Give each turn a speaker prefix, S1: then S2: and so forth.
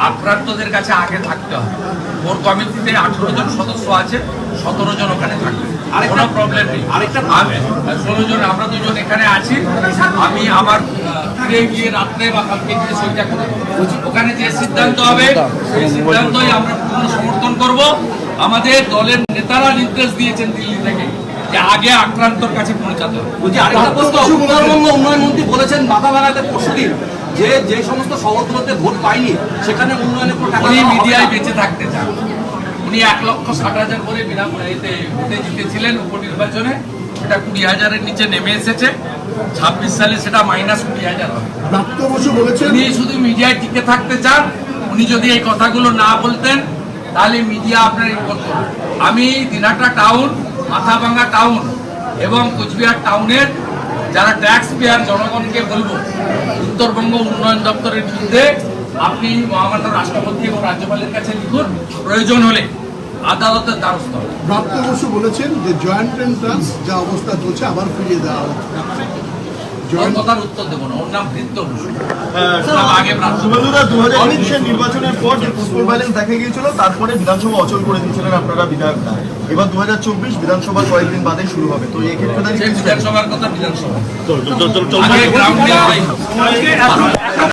S1: আক্রান্তদের কাছে আগে থাকতে হবে। ওর কমিটিতে আঠেরো জন সদস্য আছে সতেরো জন ওখানে থাকবে। কোনো প্রবলেম নেই।
S2: আরেকটা-
S1: ষোলো জন আমরা দুজন এখানে আছি। আমি আমার ফিরে গিয়ে রাত্রে বা কালকে গিয়ে সইটা করে ওখানে যে সিদ্ধান্ত হবে সেই সিদ্ধান্তই আমরা পূর্ণ সমর্থন করব। আমাদের দলের নেতারা নির্দেশ দিয়েছেন দিল্লি থেকে যে আগে আক্রান্তর কাছে পৌঁছাতে হবে
S2: বলছি আরেকটা প্রশ্ন উত্তরবঙ্গ উন্নয়ন বলেছেন মাথা ভাঙাতে পরশুদিন যে যে সমস্ত শহরগুলোতে ভোট পাইনি সেখানে উন্নয়নের কোনো টাকা
S1: উনি মিডিয়ায় বেঁচে থাকতে চান। উনি এক লক্ষ ষাট হাজার করে বিনামূল্যে ভোটে জিতেছিলেন উপনির্বাচনে। সেটা কুড়ি হাজারের নিচে নেমে এসেছে। ছাব্বিশ সালে সেটা মাইনাস কুড়ি হাজার হবে।
S3: ব্রাত্য বসু বলেছেন
S1: উনি শুধু মিডিয়ায় টিকে থাকতে চান। উনি যদি এই কথাগুলো না বলতেন তাহলে মিডিয়া আপনার এই করতো আমি দিনাটা টাউন মাথাভাঙ্গা টাউন এবং কোচবিহার টাউনের যারা ট্যাক্স পেয়ার জনগণকে বলব, উত্তরবঙ্গ উন্নয়ন দপ্তরের বিরুদ্ধে আপনি মহামান্য রাষ্ট্রপতি এবং রাজ্যপালের কাছে লিখুন, প্রয়োজন হলে আদালতের দ্বারস্থ।
S3: ব্রাত্য বসু বলেছেন যে জয়েন্ট এন্ট্রান্স যা অবস্থা চলছে আবার ফিরিয়ে দেওয়া
S4: নির্বাচনের পর যে ব্যালেন্স দেখা গিয়েছিল তারপরে বিধানসভা অচল করে দিয়েছিলেন আপনারা বিধায়করা এবার দু হাজার চব্বিশ বিধানসভা কয়েকদিন বাদে শুরু হবে তো এই ক্ষেত্রে?
S1: বিধানসভার কথা বিধানসভা।